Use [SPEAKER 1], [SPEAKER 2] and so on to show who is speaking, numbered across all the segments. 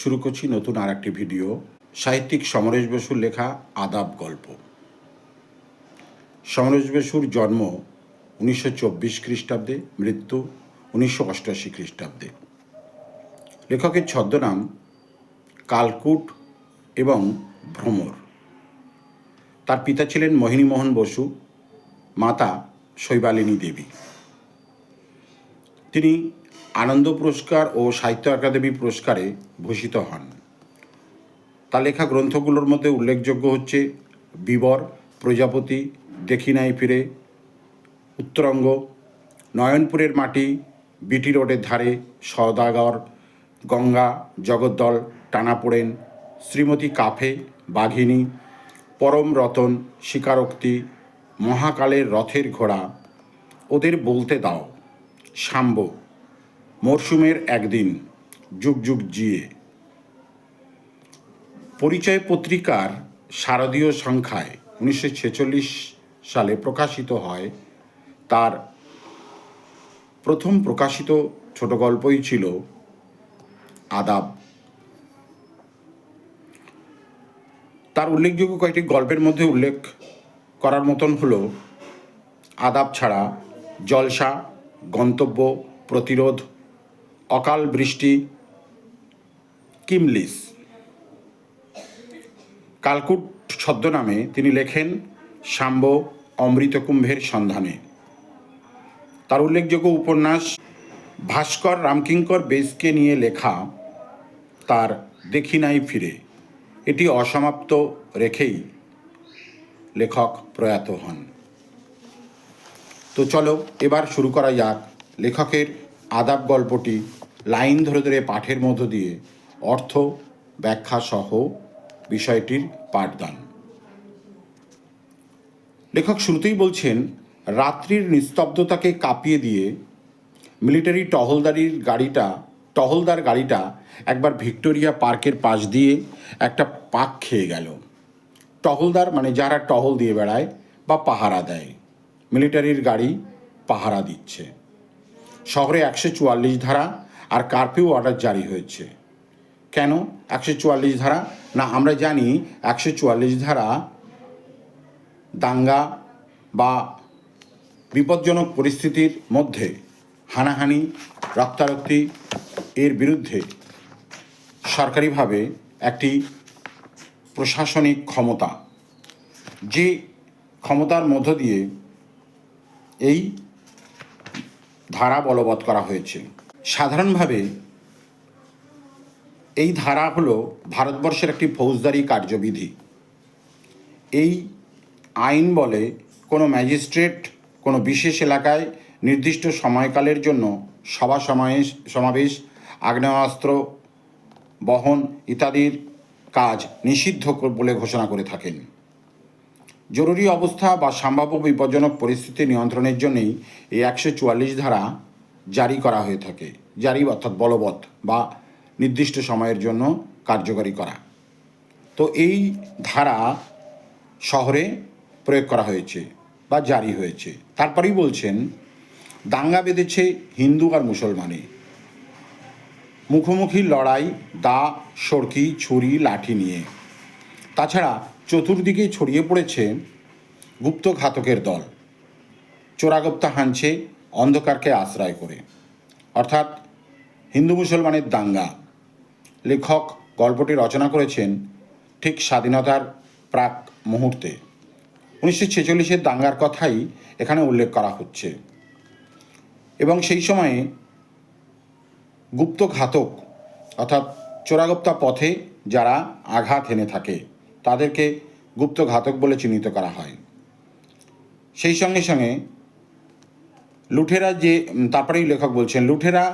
[SPEAKER 1] শুরু করছি নতুন আর একটি ভিডিও, সাহিত্যিক সমরেশ বসুর লেখা আদাব গল্প। সমরেশ বসুর জন্ম উনিশশো চব্বিশ খ্রিস্টাব্দে, মৃত্যু উনিশশো অষ্টআশি খ্রিস্টাব্দে। লেখকের ছদ্মনাম কালকুট এবং ভ্রমর। তার পিতা ছিলেন মোহিনীমোহন বসু, মাতা শৈবালিনী দেবী। তিনি আনন্দ পুরস্কার ও সাহিত্য একাডেমি পুরস্কারে ভূষিত হন। তার লেখা গ্রন্থগুলোর মধ্যে উল্লেখযোগ্য হচ্ছে বিবর, প্রজাপতি দেখি নাই ফিরে, উত্তরঙ্গ, নয়নপুরের মাটি, বিটি রোডের ধারে সদাগর গঙ্গা, জগদ্দল, টানাপোড়েন, শ্রীমতী কাফে, বাঘিনী, পরম রতন, স্বীকারোক্তি, মহাকালের রথের ঘোড়া, ওদের বলতে দাও শাম্ব মরশুমের একদিন, যুগ যুগ জিয়ে। পরিচয় পত্রিকার শারদীয় সংখ্যায় উনিশশো ছেচল্লিশ সালে প্রকাশিত হয়, তার প্রথম প্রকাশিত ছোট গল্পই ছিল আদাব। তার উল্লেখযোগ্য কয়েকটি গল্পের মধ্যে উল্লেখ করার মতন হলো, আদাব ছাড়া জলসা, গন্তব্য, প্রতিরোধ অকাল বৃষ্টি, কিমলিস। কালকুট ছদ্মনামে তিনি লেখেন, শাম্ব অমৃতকুম্ভের সন্ধানে। তার উল্লেখযোগ্য উপন্যাস ভাস্কর রামকিঙ্কর বেসকে নিয়ে লেখা তার দেখি নাই ফিরে। এটি অসমাপ্ত রেখেই লেখক প্রয়াত হন। তো চলো এবার শুরু করা যাক লেখকের আদাব গল্পটি লাইন ধরে ধরে পাঠের মধ্য দিয়ে অর্থ ব্যাখ্যা সহ বিষয়টির পাঠদান। লেখক শুরুতেই বলছেন, রাত্রির নিস্তব্ধতাকে কাঁপিয়ে দিয়ে মিলিটারি টহলদারির গাড়িটা, টহলদার গাড়িটা একবার ভিক্টোরিয়া পার্কের পাশ দিয়ে একটা পাক খেয়ে গেল। টহলদার মানে যারা টহল দিয়ে বেড়ায় বা পাহারা দেয়। মিলিটারির গাড়ি পাহারা দিচ্ছে। শহরে একশো চুয়াল্লিশ ধারা আর কারফিউ অর্ডার জারি হয়েছে। কেন একশো চুয়াল্লিশ ধারা? না, আমরা জানি একশো চুয়াল্লিশ ধারা দাঙ্গা বা বিপজ্জনক পরিস্থিতির মধ্যে হানাহানি, রক্তারক্তি এর বিরুদ্ধে সরকারিভাবে একটি প্রশাসনিক ক্ষমতা। যে ক্ষমতার মধ্য দিয়ে এই ধারা বলবৎ করা হয়েছে। সাধারণভাবে এই ধারা হলো ভারতবর্ষের একটি ফৌজদারি কার্যবিধি। এই আইন বলে কোনো ম্যাজিস্ট্রেট কোনো বিশেষ এলাকায় নির্দিষ্ট সময়কালের জন্য সভা সমাবেশ সমাবেশ, আগ্নেয়াস্ত্র, বহন ইত্যাদির কাজ নিষিদ্ধ বলে ঘোষণা করে থাকেন। জরুরি অবস্থা বা সম্ভাব্য বিপজ্জনক পরিস্থিতি নিয়ন্ত্রণের জন্যই এই একশো চুয়াল্লিশ ধারা জারি করা হয়ে থাকে। জারি অর্থাৎ বলবৎ বা নির্দিষ্ট সময়ের জন্য কার্যকরী করা। তো এই ধারা শহরে প্রয়োগ করা হয়েছে বা জারি হয়েছে। তারপরেই বলছেন, দাঙ্গা বেঁধেছে হিন্দু আর মুসলমানে। মুখোমুখি লড়াই, দা সড়কি ছুরি, লাঠি নিয়ে। তাছাড়া চতুর্দিকে ছড়িয়ে পড়েছে গুপ্ত ঘাতকের দল। চোরাগপ্তা হানছে অন্ধকারকে আশ্রয় করে। অর্থাৎ হিন্দু মুসলমানের দাঙ্গা। লেখক গল্পটি রচনা করেছেন ঠিক স্বাধীনতার প্রাক মুহূর্তে। উনিশশো ছেচল্লিশের দাঙ্গার কথাই এখানে উল্লেখ করা হচ্ছে। এবং সেই সময়ে গুপ্ত ঘাতক অর্থাৎ চোরাগপ্তা পথে যারা আঘাত এনে থাকে। তাদেরকে গুপ্ত ঘাতক বলে চিহ্নিত করা হয়। সেই সঙ্গে সঙ্গে লুঠেরা যে তারপরেই লেখক বলছেন, লুঠেরা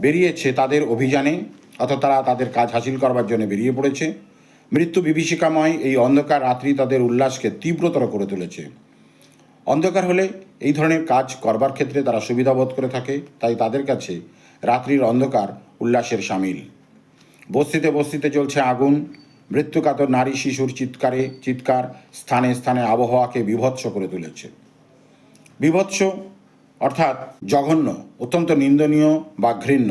[SPEAKER 1] বেরিয়েছে তাদের অভিযানে, অর্থাৎ তারা তাদের কাজ হাসিল করবার জন্য বেরিয়ে পড়েছে। মৃত্যু বিভীষিকাময় এই অন্ধকার রাত্রি তাদের উল্লাসকে তীব্রতর করে তুলেছে। অন্ধকার হলে এই ধরনের কাজ করবার ক্ষেত্রে তারা সুবিধা বোধ করে থাকে, তাই তাদের কাছে রাত্রির অন্ধকার উল্লাসের সামিল। বস্তিতে বস্তিতে চলছে আগুন মৃত্যুকাতর নারী শিশুর চিৎকারে, চিৎকার স্থানে স্থানে আবহাওয়াকে বিভৎস করে তুলেছে। বিভৎস অর্থাৎ জঘন্য, অত্যন্ত নিন্দনীয় বা ঘৃণ্য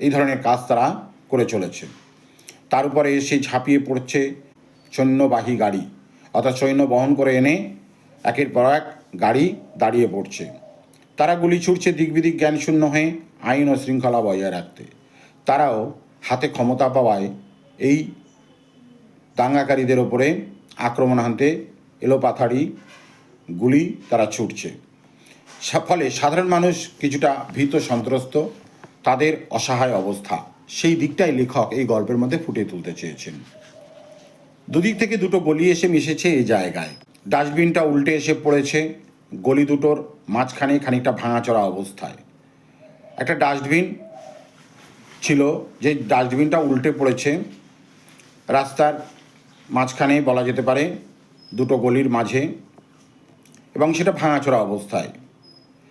[SPEAKER 1] এই ধরনের কাজ তারা করে চলেছে। তার উপরে এসে ঝাঁপিয়ে পড়ছে সৈন্যবাহী গাড়ি, অর্থাৎ সৈন্য বহন করে এনে একের পর এক গাড়ি দাঁড়িয়ে পড়ছে। তারা গুলি ছুটছে দিকবিদিক জ্ঞান শূন্য হয়ে আইন ও শৃঙ্খলা বজায় রাখতে। তারাও হাতে ক্ষমতা পাওয়ায় এই দাঙ্গাকারীদের ওপরে আক্রমণ হানতে এলোপাথাড়ি গুলি, তারা ছুটছে। ফলে সাধারণ মানুষ কিছুটা ভীত, সন্ত্রস্ত, তাদের অসহায় অবস্থা। সেই দিকটাই লেখক এই গল্পের মধ্যে ফুটিয়ে তুলতে চেয়েছেন। দুদিক থেকে দুটো গলি এসে মিশেছে এই জায়গায়। ডাস্টবিনটা উল্টে এসে পড়েছে, গলি দুটোর মাঝখানে খানিকটা ভাঙাচড়া অবস্থায়। একটা ডাস্টবিন ছিল, যে ডাস্টবিনটা উল্টে পড়েছে, রাস্তার মাঝখানে বলা যেতে পারে দুটো গলির মাঝে এবং সেটা ভাঙাচোরা অবস্থায়।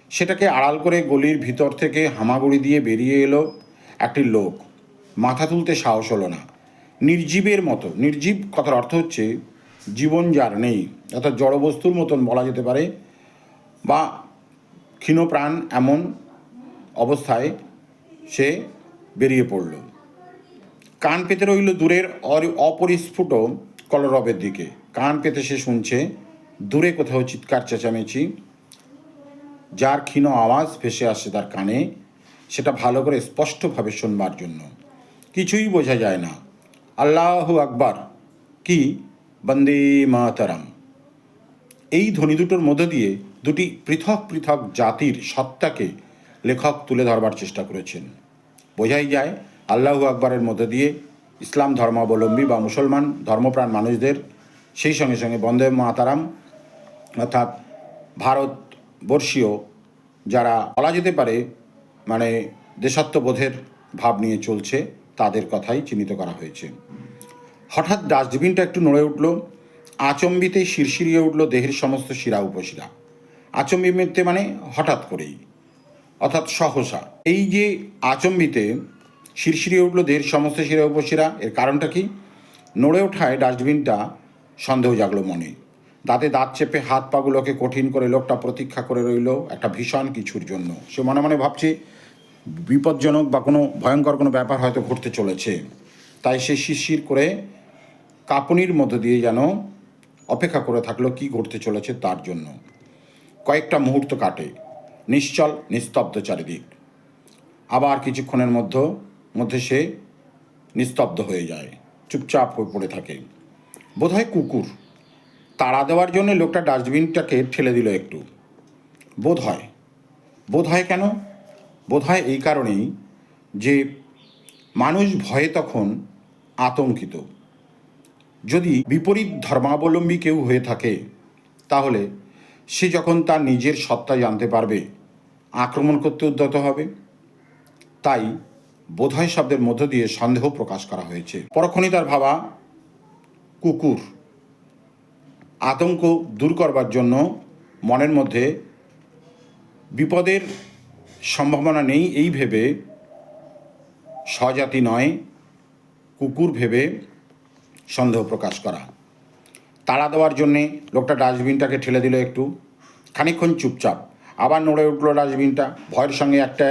[SPEAKER 1] সেটাকে আড়াল করে গলির ভিতর থেকে হামাগুড়ি দিয়ে বেরিয়ে এলো একটি লোক। মাথা তুলতে সাহস হলো না। নির্জীবের মতো। নির্জীব কথার অর্থ হচ্ছে জীবন যার নেই, অর্থাৎ জড়বস্তুর মতন বলা যেতে পারে বা ক্ষীণপ্রাণ এমন অবস্থায় সে বেরিয়ে পড়ল। কান পেতে রইল দূরের অপরিস্ফুট কলরবের দিকে। কান পেতে সে শুনছে, দূরে কোথাও চিৎকার চেঁচামেচি। যার ক্ষীণ আওয়াজ ভেসে আসছে তার কানে, সেটা ভালো করে স্পষ্টভাবে শুনবার জন্য। কিছুই বোঝা যায় না। আল্লাহ আকবার, কি? বন্দে মাতারাম। এই ধ্বনি দুটোর মধ্য দিয়ে দুটি পৃথক পৃথক জাতির সত্তাকে লেখক তুলে ধরবার চেষ্টা করেছেন। বোঝাই যায়, আল্লাহু আকবরের মধ্য দিয়ে ইসলাম ধর্মাবলম্বী বা মুসলমান ধর্মপ্রাণ মানুষদের, সেই সঙ্গে সঙ্গে বন্দে মাতারাম অর্থাৎ ভারতবর্ষীয় যারা বলা যেতে পারে মানে দেশাত্মবোধের ভাব নিয়ে চলছে, তাদের কথাই চিহ্নিত করা হয়েছে। হঠাৎ ডাস্টবিনটা একটু নড়ে উঠল, আচম্বিতে শিরশিরিয়ে উঠল দেহের সমস্ত শিরা উপশিরা। আচম্বিতে মানে হঠাৎ করেই, অর্থাৎ সহসা। এই যে আচম্বিতে শিরশিরিয়ে উঠল দেহের সমস্ত শিরা উপশিরা। এর কারণটা কি? নড়ে ওঠায় ডাস্টবিনটা সন্দেহ জাগলো মনে। দাঁতে দাঁত চেপে হাত পাগুলোকে কঠিন করে লোকটা প্রতীক্ষা করে রইল একটা ভীষণ কিছুর জন্য। সে মনে মনে ভাবছে, বিপজ্জনক বা কোনো ভয়ঙ্কর কোনো ব্যাপার হয়তো ঘটতে চলেছে। তাই সে শিরশির করে কাঁপুনির মধ্য দিয়ে যেন অপেক্ষা করে থাকল কি ঘটতে চলেছে তার জন্য। কয়েকটা মুহূর্ত কাটে। নিশ্চল, নিস্তব্ধ চারিদিক। আবার কিছুক্ষণের মধ্যে মধ্যে সে নিস্তব্ধ হয়ে যায়, চুপচাপ হয়ে পড়ে থাকে। বোধহয় কুকুর। তাড়া দেওয়ার জন্য লোকটা ডাস্টবিনটাকে ঠেলে দিল একটু। বোধ হয় বোধ হয় কেন? বোধ হয় এই কারণেই যে মানুষ ভয়ে তখন আতঙ্কিত। যদি বিপরীত ধর্মাবলম্বী কেউ হয়ে থাকে, তাহলে সে যখন তার নিজের সত্তা জানতে পারবে, আক্রমণ করতে উদ্যত হবে। তাই বোধহয় শব্দের মধ্য দিয়ে সন্দেহ প্রকাশ করা হয়েছে। পরক্ষণই তার ভাবা, কুকুর। আতঙ্ক দূর করবার জন্য মনের মধ্যে বিপদের সম্ভাবনা নেই, এই ভেবে স্বজাতি নয়, কুকুর ভেবে সন্দেহ প্রকাশ করা। তাড়া দেওয়ার জন্যে লোকটা ডাস্টবিনটাকে ঠেলে দিল একটু। খানিকক্ষণ চুপচাপ, আবার নড়ে উঠল ডাস্টবিনটা। ভয়ের সঙ্গে একটা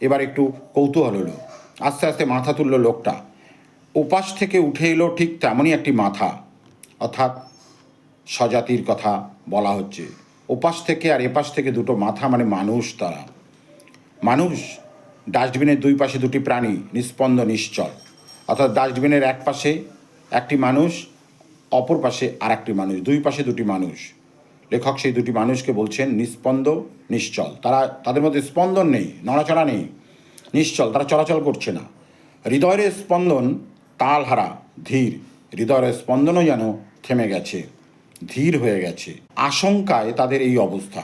[SPEAKER 1] এবার একটু কৌতূহল হলো। আস্তে আস্তে মাথা তুললো লোকটা। ওপাশ থেকে উঠে এলো ঠিক তেমনই একটি মাথা। অর্থাৎ স্বজাতির কথা বলা হচ্ছে। ওপাশ থেকে আর এপাশ থেকে দুটো মাথা মানে মানুষ তারা। মানুষ ডাস্টবিনের দুই পাশে দুটি প্রাণী নিস্পন্দ নিশ্চল। অর্থাৎ ডাস্টবিনের এক পাশে একটি মানুষ, অপর পাশে আর একটি মানুষ, দুই পাশে দুটি মানুষ। লেখক সেই দুটি মানুষকে বলছেন নিস্পন্দ নিশ্চল। তারা, তাদের মধ্যে স্পন্দন নেই, নড়াচড়া নেই। নিশ্চল, তারা চলাচল করছে না। হৃদয়ের স্পন্দন তালহারা, ধীর। হৃদয়ের স্পন্দনও যেন থেমে গেছে, ধীর হয়ে গেছে। আশঙ্কায় তাদের এই অবস্থা।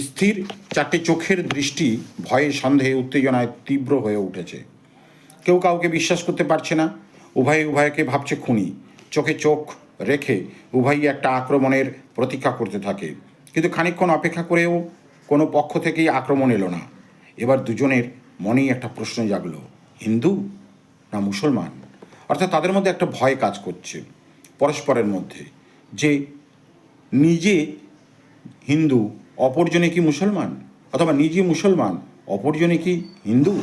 [SPEAKER 1] স্থির, চারটে চোখের দৃষ্টি ভয়ে, সন্দেহে, উত্তেজনায় তীব্র হয়ে উঠেছে। কেউ কাউকে বিশ্বাস করতে পারছে না। উভয়ে উভয়কে ভাবছে খুনি। চোখে চোখ রেখে উভয়ই একটা আক্রমণের প্রতীক্ষা করতে থাকে। কিন্তু খানিকক্ষণ অপেক্ষা করেও কোনো পক্ষ থেকেই আক্রমণ এলো না। এবার দুজনের মনেই একটা প্রশ্ন জাগলো, হিন্দু না মুসলমান? অর্থাৎ তাদের মধ্যে একটা ভয় কাজ করছে পরস্পরের মধ্যে যে নিজে হিন্দু, অপরজনে কি মুসলমান? অথবা নিজে মুসলমান, অপরজনে কি হিন্দু?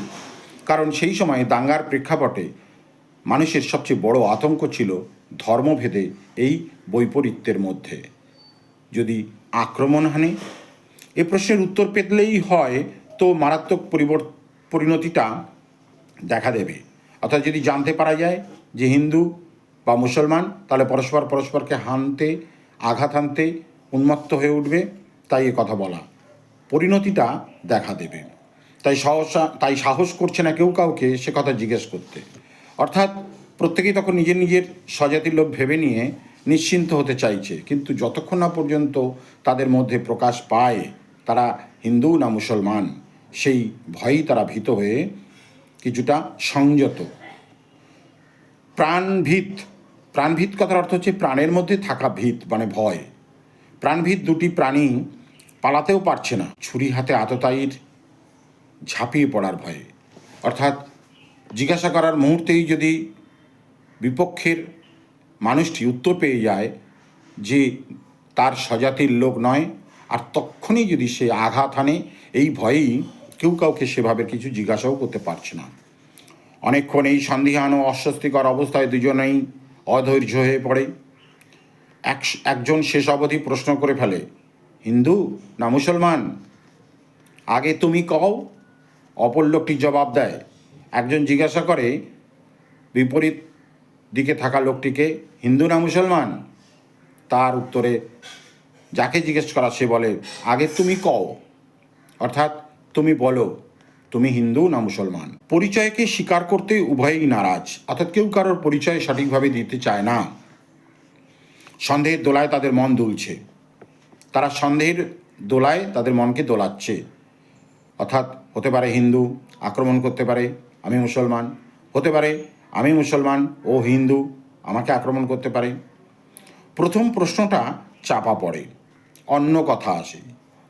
[SPEAKER 1] কারণ সেই সময় দাঙ্গার প্রেক্ষাপটে মানুষের সবচেয়ে বড় আতঙ্ক ছিল ধর্মভেদে এই বৈপরীত্যের মধ্যে। যদি আক্রমণ হানে? এ প্রশ্নের উত্তর পেতলেই হয় তো মারাত্মক পরিবর পরিণতিটা দেখা দেবে। অর্থাৎ যদি জানতে পারা যায় যে হিন্দু বা মুসলমান, তাহলে পরস্পর পরস্পরকে হানতে, আঘাত হানতে উন্মত্ত হয়ে উঠবে, তাই এ কথা বলা। পরিণতিটা দেখা দেবে। তাই সহসা, তাই সাহস করছে না কেউ কাউকে সে কথা জিজ্ঞেস করতে। অর্থাৎ প্রত্যেকেই তখন নিজের নিজের স্বজাতির লোক ভেবে নিয়ে নিশ্চিন্ত হতে চাইছে। কিন্তু যতক্ষণ না পর্যন্ত তাদের মধ্যে প্রকাশ পায় তারা হিন্দু না মুসলমান সেই ভয়েই তারা ভীত হয়ে কিছুটা সংযত। প্রাণভীত প্রাণভীত কথার অর্থ হচ্ছে প্রাণের মধ্যে থাকা ভীত মানে ভয়। প্রাণভীত দুটি প্রাণী পালাতেও পারছে না। ছুরি হাতে আততায়ীর ঝাঁপিয়ে পড়ার ভয়ে। অর্থাৎ জিজ্ঞাসা করার মুহূর্তেই যদি বিপক্ষের মানুষটি উত্তর পেয়ে যায় যে তার স্বজাতির লোক নয়, আর তক্ষণই যদি সে আঘাত হানে এই ভয়েই কেউ কাউকে সেভাবে কিছু জিজ্ঞাসাও করতে পারছে না। অনেকক্ষণ এই সন্দিহান ও অস্বস্তিকর অবস্থায় দুজনেই অধৈর্য হয়ে পড়ে। এক, একজন শেষ অবধি প্রশ্ন করে ফেলে, হিন্দু না মুসলমান? আগে তুমি কও। অপর লোকটি জবাব দেয়, একজন জিজ্ঞাসা করে, বিপরীত দিকে থাকা লোকটিকে, হিন্দু না মুসলমান? তার উত্তরে, যাকে জিজ্ঞেস করা সে বলে, আগে তুমি কও। অর্থাৎ তুমি বলো, তুমি হিন্দু না মুসলমান? পরিচয়কে স্বীকার করতে উভয়ই নারাজ। অর্থাৎ কেউ কারোর পরিচয় সঠিকভাবে দিতে চায় না। সন্দেহের দোলায় তাদের মন দুলছে। তারা সন্দেহের দোলায় তাদের মনকে দোলাচ্ছে। অর্থাৎ, হতে পারে হিন্দু, আক্রমণ করতে পারে, আমি মুসলমান। হতে পারে, আমি মুসলমান, ও হিন্দু, আমাকে আক্রমণ করতে পারে। প্রথম প্রশ্নটা চাপা পড়ে। অন্য কথা আসে।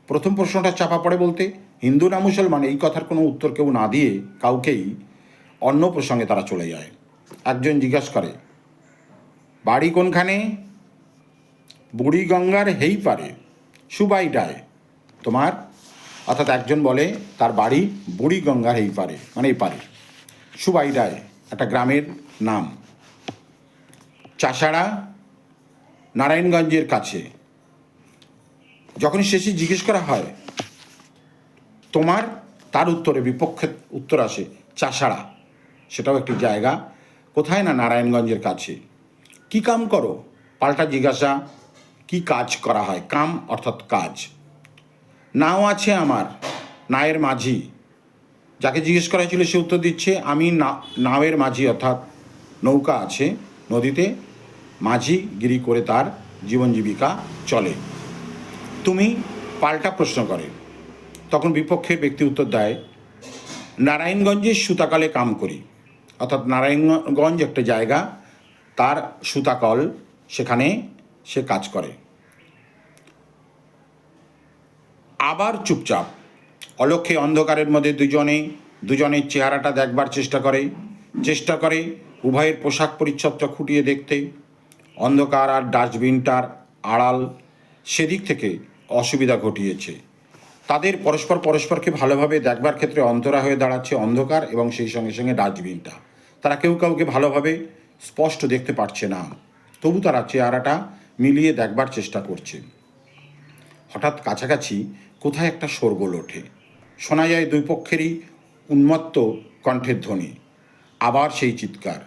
[SPEAKER 1] প্রথম প্রশ্নটা চাপা পড়ে বলতে হিন্দু না মুসলমান, এই কথার কোনো উত্তর কেউ না দিয়ে কাউকেই অন্য প্রসঙ্গে তারা চলে যায়। একজন জিজ্ঞাসা করে, বাড়ি কোনখানে? বুড়ি গঙ্গার হেই পারে সুবাইটায় তোমার? অর্থাৎ একজন বলে, তার বাড়ি বুড়ি গঙ্গার এই পারে মানে এই পারে, সুবাইডায়, একটা গ্রামের নাম। চাষাড়া নারায়ণগঞ্জের কাছে। যখন শেষে জিজ্ঞেস করা হয় তোমার, তার উত্তরে বিপক্ষে উত্তর আসে চাষাড়া। সেটাও একটি জায়গা। কোথায় না নারায়ণগঞ্জের কাছে? কি কাম করো? পাল্টা জিজ্ঞাসা। কি কাজ করা হয়? কাম অর্থাৎ কাজ। নাও আছে আমার, নায়ের মাঝি। যাকে জিজ্ঞেস করা হয়েছিল সে উত্তর দিচ্ছে, আমি না, নাওয়ের মাঝি অর্থাৎ নৌকা আছে নদীতে। মাঝি গিরি করে তার জীবন জীবিকা চলে। তুমি পাল্টা প্রশ্ন করে। তখন বিপক্ষের ব্যক্তি উত্তর দেয়, নারায়ণগঞ্জের সুতাকালে কাম করি। অর্থাৎ নারায়ণগঞ্জ একটা জায়গা, তার সুতাকল সেখানে সে কাজ করে। আবার চুপচাপ অলক্ষে অন্ধকারের মধ্যে দুজনে দুজনের চেহারাটা দেখবার চেষ্টা করে চেষ্টা করে উভয়ের পোশাক পরিচ্ছদটা খুঁটিয়ে দেখতে। অন্ধকার আর ডাস্টবিনটার আড়াল সেদিক থেকে অসুবিধা ঘটিয়েছে। তাদের পরস্পর পরস্পরকে ভালোভাবে দেখবার ক্ষেত্রে অন্তরা হয়ে দাঁড়াচ্ছে অন্ধকার এবং সেই সঙ্গে সঙ্গে ডাস্টবিনটা। তারা কেউ কাউকে ভালোভাবে স্পষ্ট দেখতে পারছে না। তবু তারা চেহারাটা মিলিয়ে দেখবার চেষ্টা করছে। হঠাৎ কাছাকাছি কোথায় একটা শোরগোল ওঠে। শোনা যায় দুই পক্ষেরই উন্মত্ত কণ্ঠের ধ্বনি। আবার সেই চিৎকার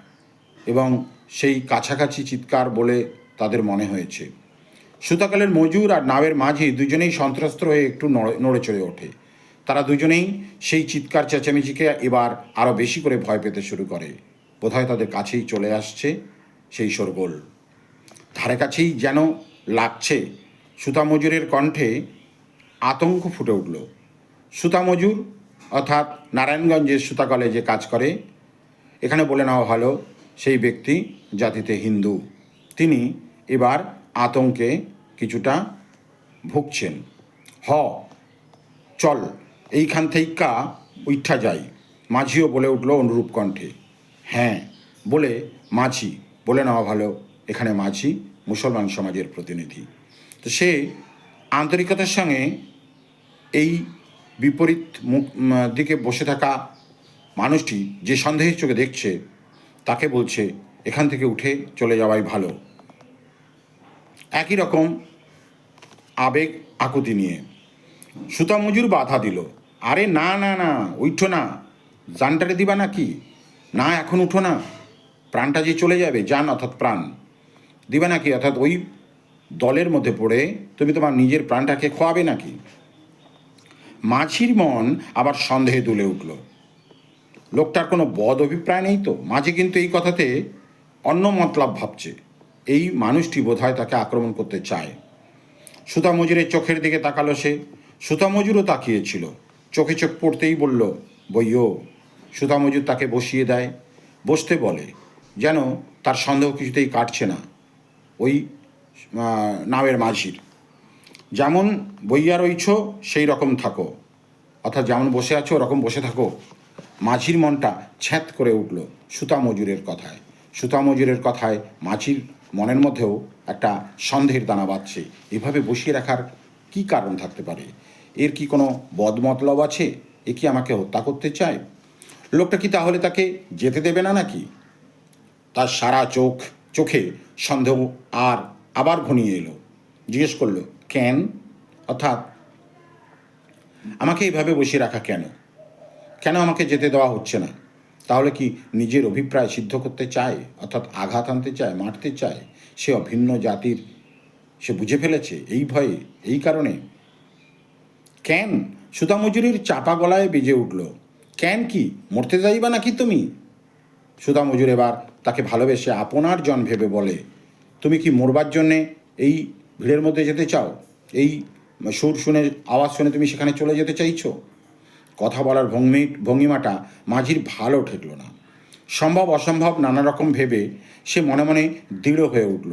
[SPEAKER 1] এবং সেই কাছাকাছি চিৎকার বলে তাদের মনে হয়েছে। সুতাকালের মজুর আর নাবের মাঝে দুজনেই সন্ত্রস্ত হয়ে একটু নড়ে নড়ে চড়ে ওঠে। তারা দুজনেই সেই চিৎকার চেঁচামেচিকে এবার আরও বেশি করে ভয় পেতে শুরু করে। বোধহয় তাদের কাছেই চলে আসছে সেই শোরগোল। ধারে কাছেই যেন লাগছে সুতা মজুরের কণ্ঠে আতঙ্ক ফুটে উঠল। সুতা মজুর, অর্থাৎ নারায়ণগঞ্জের সুতা কলেজে কাজ করে। এখানে বলে নেওয়া হলো, সেই ব্যক্তি জাতিতে হিন্দু। তিনি এবার আতঙ্কে কিছুটা ভুগছেন। হ, চল, এইখান থেইকা উঠা যাই, মাঝিও বলে উঠল অনুরূপ কণ্ঠে। হ্যাঁ বলে, মাঝি, বলে নেওয়া ভালো, এখানে মাঝি, মুসলমান সমাজের প্রতিনিধি। তো সে আন্তরিকতার সঙ্গে এই বিপরীত মুখ দিকে বসে থাকা মানুষটি যে সন্দেহের চোখে দেখছে, তাকে বলছে, এখান থেকে উঠে চলে যাওয়াই ভালো। একই রকম আবেগ আকুতি নিয়ে। সুতা মজুর বাধা দিল। আরে না না না, উঠো না। জানটারে দিবা না কি? না, এখন উঠো না। প্রাণটা যে চলে যাবে, যান অর্থাৎ প্রাণ। দিবা নাকি অর্থাৎ ওই দলের মধ্যে পড়ে তুমি তোমার নিজের প্রাণটাকে খোয়াবে নাকি? মাঝির মন আবার সন্দেহে দুলে উঠল। লোকটার কোনো বদ অভিপ্রায় নেই তো? মাঝি কিন্তু এই কথাতে অন্য মতলব ভাবছে। এই মানুষটি বোধহয় তাকে আক্রমণ করতে চায়। সুতা মজুরের চোখের দিকে তাকালো সে। সুতা মজুরও তাকিয়েছিল। চোখে চোখ পড়তেই বলল বইও সুতা মজুর তাকে বসিয়ে দেয়। বসতে বলে, যেন তার সন্দেহ কিছুতেই কাটছে না। ওই নাওয়ের মাঝির। যেমন বইয়া রইছ সেই রকম থাকো। অর্থাৎ যেমন বসে আছো, ওরকম বসে থাকো। মাঝির মনটা ছ্যাঁত করে উঠল সুতা মজুরের কথায়। সুতা মজুরের কথায় মাঝির মনের মধ্যেও একটা সন্দেহের দানা বাঁধছে। এভাবে বসিয়ে রাখার কি কারণ থাকতে পারে? এর কি কোনো বদমতলব আছে? এ কি আমাকে হত্যা করতে চায়? লোকটা কি তাহলে তাকে যেতে দেবে না নাকি? তার সারা চোখ, চোখে সন্দেহ আর আবার ঘনিয়ে এলো। জিজ্ঞেস করল, কেন? অর্থাৎ আমাকে এইভাবে বসিয়ে রাখা কেন? কেন আমাকে যেতে দেওয়া হচ্ছে না? তাহলে কি নিজের অভিপ্রায় সিদ্ধ করতে চায়, অর্থাৎ আঘাত আনতে চায়, মারতে চায়? সে অভিন্ন জাতির, সে বুঝে ফেলেছে এই ভয়ে, এই কারণে। কেন? সুতা মজুরির চাপা গলায় বেজে উঠল। কেন কি? মরতে যাইবা নাকি তুমি? সুতা মজুর এবার তাকে ভালোবেসে আপনার জন ভেবে বলে, তুমি কি মরবার জন্যে এই ভিড়ের মধ্যে যেতে চাও? এই সুর শুনে, আওয়াজ শুনে তুমি সেখানে চলে যেতে চাইছো? কথা বলার ভঙ্গি, ভঙ্গিমাটা মাঝির ভালো ঠেকল না। সম্ভব, অসম্ভব নানা রকম ভেবে সে মনে মনে দৃঢ় হয়ে উঠল।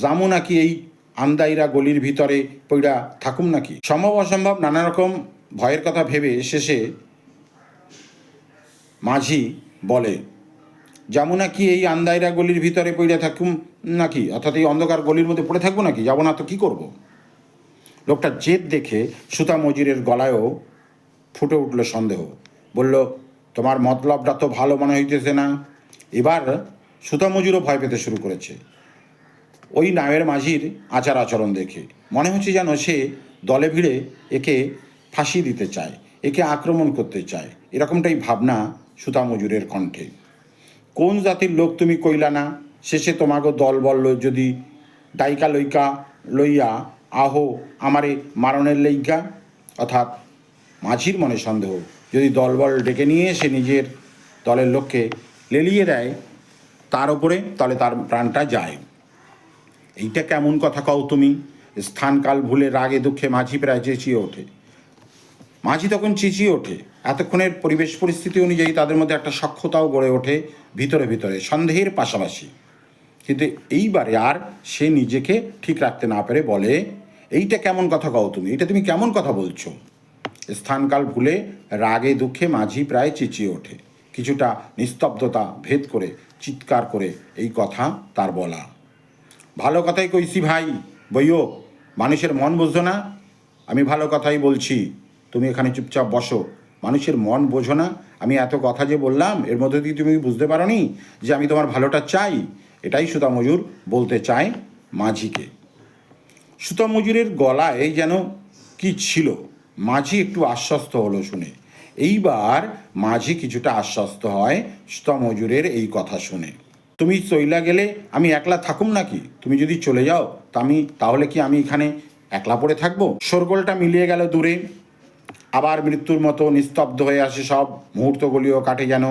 [SPEAKER 1] জামু নাকি এই আন্দাইরা গলির ভিতরে পইড়া থাকুম নাকি? সম্ভব, অসম্ভব নানা রকম ভয়ের কথা ভেবে শেষে মাঝি বলে যাব নাকি এই আন্দাইরা গলির ভিতরে পড়ে থাকুম নাকি? অর্থাৎ এই অন্ধকার গলির মধ্যে পড়ে থাকব নাকি? যাব না তো কি করব? লোকটা জেদ দেখে সুতা মজুরের গলায়ও ফুটে উঠল সন্দেহ। বলল, তোমার মতলবটা তো ভালো মনে হইতেছে না। এবার সুতা মজুরও ভয় পেতে শুরু করেছে। ওই নায়ের মাঝির আচার আচরণ দেখে মনে হচ্ছে যেন সে দলে ভিড়ে একে ফাঁসি দিতে চায়, একে আক্রমণ করতে চায়। এরকমটাই ভাবনা সুতা মজুরের কণ্ঠে। কোন জাতির লোক তুমি কইলা না? শেষে তোমাগো দল বলল, যদি ডাইকা লইকা লইয়া আহো আমারে মারণের লইকা অর্থাৎ মাঝির মনে সন্দেহ। যদি দলবল ডেকে নিয়ে সে নিজের দলের লোককে লেলিয়ে দেয়, তার ওপরে তাহলে তার প্রাণটা যায়। এইটা কেমন কথা কও তুমি? স্থানকাল ভুলে রাগে দুঃখে মাঝি প্রায় চেঁচিয়ে ওঠে। মাঝি তখন চেঁচিয়ে ওঠে। এতক্ষণের পরিবেশ পরিস্থিতি অনুযায়ী তাদের মধ্যে একটা সক্ষতাও গড়ে ওঠে ভিতরে ভিতরে, সন্দেহের পাশাপাশি। কিন্তু এইবারে আর সে নিজেকে ঠিক রাখতে না পেরে বলে, এইটা কেমন কথা কও তুমি? এটা তুমি কেমন কথা বলছো? স্থানকাল ভুলে রাগে দুঃখে মাঝি প্রায় চেঁচিয়ে ওঠে। কিছুটা নিস্তব্ধতা ভেদ করে, চিৎকার করে এই কথা তার বলা। ভালো কথাই কইছি ভাই, বইও, মানুষের মন বুঝছ না। আমি ভালো কথাই বলছি, তুমি এখানে চুপচাপ বসো। মানুষের মন বোঝো না। আমি এত কথা যে বললাম, এর মধ্যে দিয়ে তুমি বুঝতে পারো নি যে আমি তোমার ভালোটা চাই। এটাই সুতা মজুর বলতে চায় মাঝিকে। সুতা মজুরের গলায় যেন কি ছিল মাঝি একটু আশ্বস্ত হলো শুনে। এইবার মাঝি কিছুটা আশ্বস্ত হয় স্তমজুরের এই কথা শুনে। তুমি চইলা গেলে আমি একলা থাকুম নাকি? তুমি যদি চলে যাও, তা আমি, তাহলে কি আমি এখানে একলা পড়ে থাকব? শোরগোলটা মিলিয়ে গেল দূরে। আবার মৃত্যুর মতো নিস্তব্ধ হয়ে আসে সব মুহূর্তগুলিও কাটে যেন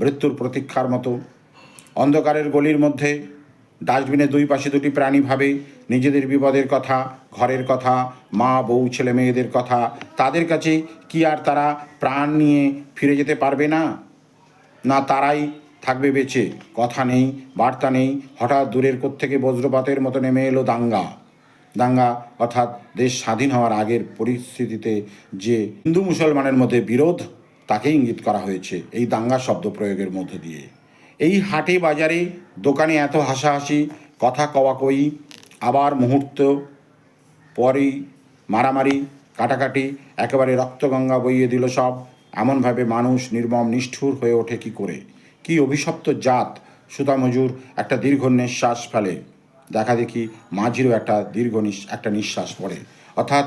[SPEAKER 1] মৃত্যুর প্রতীক্ষার মতো। অন্ধকারের গলির মধ্যে ডাস্টবিনের দুই পাশে দুটি প্রাণী ভাবে নিজেদের বিপদের কথা, ঘরের কথা, মা, বউ, ছেলে, মেয়েদের কথা, তাদের কাছে কি আর তারা প্রাণ নিয়ে ফিরে যেতে পারবে না? না তারাই থাকবে বেঁচে। কথা নেই, বার্তা নেই, হঠাৎ দূরের থেকে বজ্রপাতের মতো নেমে এলো দাঙ্গা। দাঙ্গা অর্থাৎ দেশ স্বাধীন হওয়ার আগের পরিস্থিতিতে যে হিন্দু মুসলমানের মধ্যে বিরোধ তাকে ইঙ্গিত করা হয়েছে এই দাঙ্গা শব্দ প্রয়োগের মধ্য দিয়ে। এই হাটে বাজারে দোকানে এত হাসাহাসি, কথা কওয়াকই, আবার মুহূর্ত পরেই মারামারি, কাটাকাটি, একেবারে রক্তগঙ্গা বইয়ে দিল সব। এমনভাবে মানুষ নির্মম, নিষ্ঠুর হয়ে ওঠে কি করে? কি অভিশপ্ত জাত? সুতা মজুর একটা দীর্ঘ নিঃশ্বাস ফেলে। দেখা দেখি মাঝিরও একটা দীর্ঘ একটা নিঃশ্বাস পড়ে। অর্থাৎ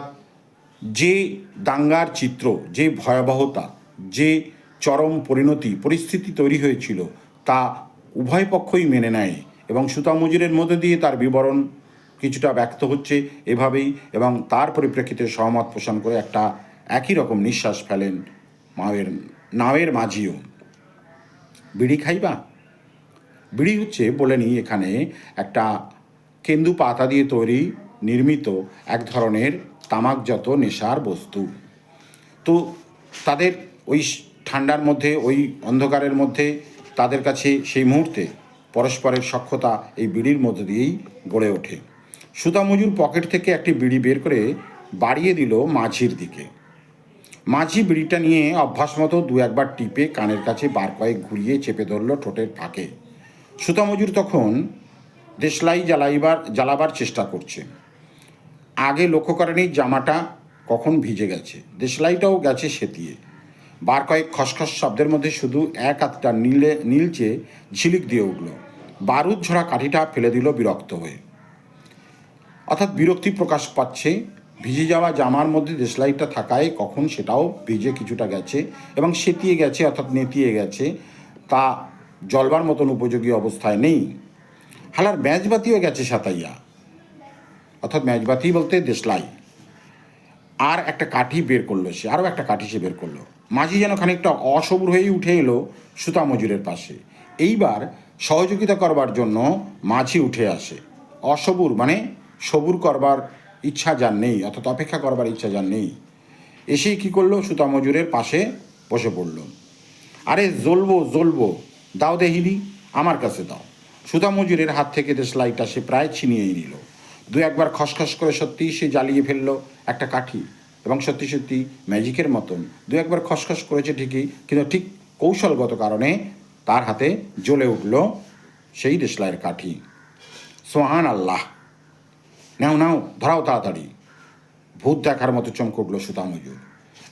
[SPEAKER 1] যে দাঙ্গার চিত্র, যে ভয়াবহতা, যে চরম পরিণতি, পরিস্থিতি তৈরি হয়েছিল তা উভয় পক্ষই মেনে নেয় এবং সুতা মজুরের মধ্যে দিয়ে তার বিবরণ কিছুটা ব্যক্ত হচ্ছে এভাবেই এবং তার পরিপ্রেক্ষিতে সহমত পোষণ করে একটা একই রকম নিঃশ্বাস ফেলেন মাওয়ের নাওয়ের মাঝিও। বিড়ি খাইবা? বিড়ি হচ্ছে বলে নিই এখানে একটা কেন্দু পাতা দিয়ে তৈরি নির্মিত এক ধরনের তামাকজাত নেশার বস্তু। তো তাদের ওই ঠান্ডার মধ্যে, ওই অন্ধকারের মধ্যে তাদের কাছে সেই মুহূর্তে পরস্পরের সক্ষতা এই বিড়ির মধ্য দিয়েই গড়ে ওঠে। সুতামজুর পকেট থেকে একটি বিড়ি বের করে বাড়িয়ে দিল মাঝির দিকে। মাঝি বিড়িটা নিয়ে অভ্যাস মতো দু একবার টিপে কানের কাছে বার কয়েক ঘুরিয়ে চেপে ধরল ঠোঁটের ফাঁকে। সুতামজুর তখন দেশলাই জ্বালাইবার জ্বালাবার চেষ্টা করছে। আগে লক্ষ্য করেনি জামাটা কখন ভিজে গেছে। দেশলাইটাও গেছে সেতিয়ে। বার কয়েক খসখস শব্দের মধ্যে শুধু এক হাতটা নীলে নীলচে ঝিলিক দিয়ে উঠল। বারুদ ঝরা কাঠিটা ফেলে দিল বিরক্ত হয়ে। অর্থাৎ বিরক্তি প্রকাশ পাচ্ছে, ভিজে যাওয়া জামার মধ্যে দেশলাইটা থাকায় কখন সেটাও ভিজে কিছুটা গেছে এবং সেতিয়ে গেছে, অর্থাৎ নেতিয়ে গেছে, তা জলবার মতন উপযোগী অবস্থায় নেই। হালার ম্যাচবাতিও গেছে সাতাইয়া। অর্থাৎ ম্যাচবাতি বলতে দেশলাই। আর একটা কাঠি বের করল সে, আরও একটা কাঠি সে বের করল। মাঝি যেন খানিকটা অসবুর হয়েই উঠে এলো সুতা মজুরের পাশে। এইবার সহযোগিতা করবার জন্য মাঝি উঠে আসে। অসবুর মানে সবুর করবার ইচ্ছা যার নেই, অর্থাৎ অপেক্ষা করবার ইচ্ছা যার নেই। এসেই কী করল? সুতা মজুরের পাশে বসে পড়ল। আরে, জ্বলবো জ্বলবো, দাও দেহিলি, আমার কাছে দাও। সুতা মজুরের হাত থেকে দেশলাইটা সে প্রায় ছিনিয়েই নিল। দু একবার খসখস করে সত্যিই সে জ্বালিয়ে ফেলল একটা কাঠি। এবং সত্যি সত্যি ম্যাজিকের মতন দু একবার খসখস করেছে ঠিকই, কিন্তু ঠিক কৌশলগত কারণে তার হাতে জ্বলে উঠল সেই দেশলাইয়ের কাঠি। সোহান আল্লাহ নাও নাও, ধরাও তাড়াতাড়ি। ভূত দেখার মতো চমকে উঠল সুতা মজুর।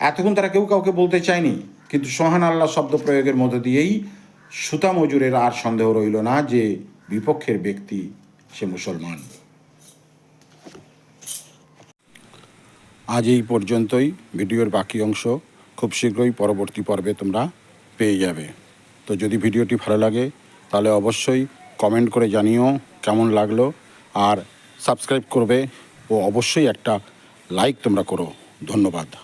[SPEAKER 1] এতক্ষণ তারা কেউ কাউকে বলতে চায়নি, কিন্তু সোহান আল্লাহ শব্দ প্রয়োগের মধ্য দিয়েই সুতা মজুরের আর সন্দেহ রইল না যে বিপক্ষের ব্যক্তি সে মুসলমান। আজ এই পর্যন্তই। ভিডিওর বাকি অংশ খুব শীঘ্রই পরবর্তী পর্বে তোমরা পেয়ে যাবে। তো যদি ভিডিওটি ভালো লাগে, তাহলে অবশ্যই কমেন্ট করে জানিও কেমন লাগল। আর সাবস্ক্রাইব করবে ও অবশ্যই একটা লাইক তোমরা করো। ধন্যবাদ।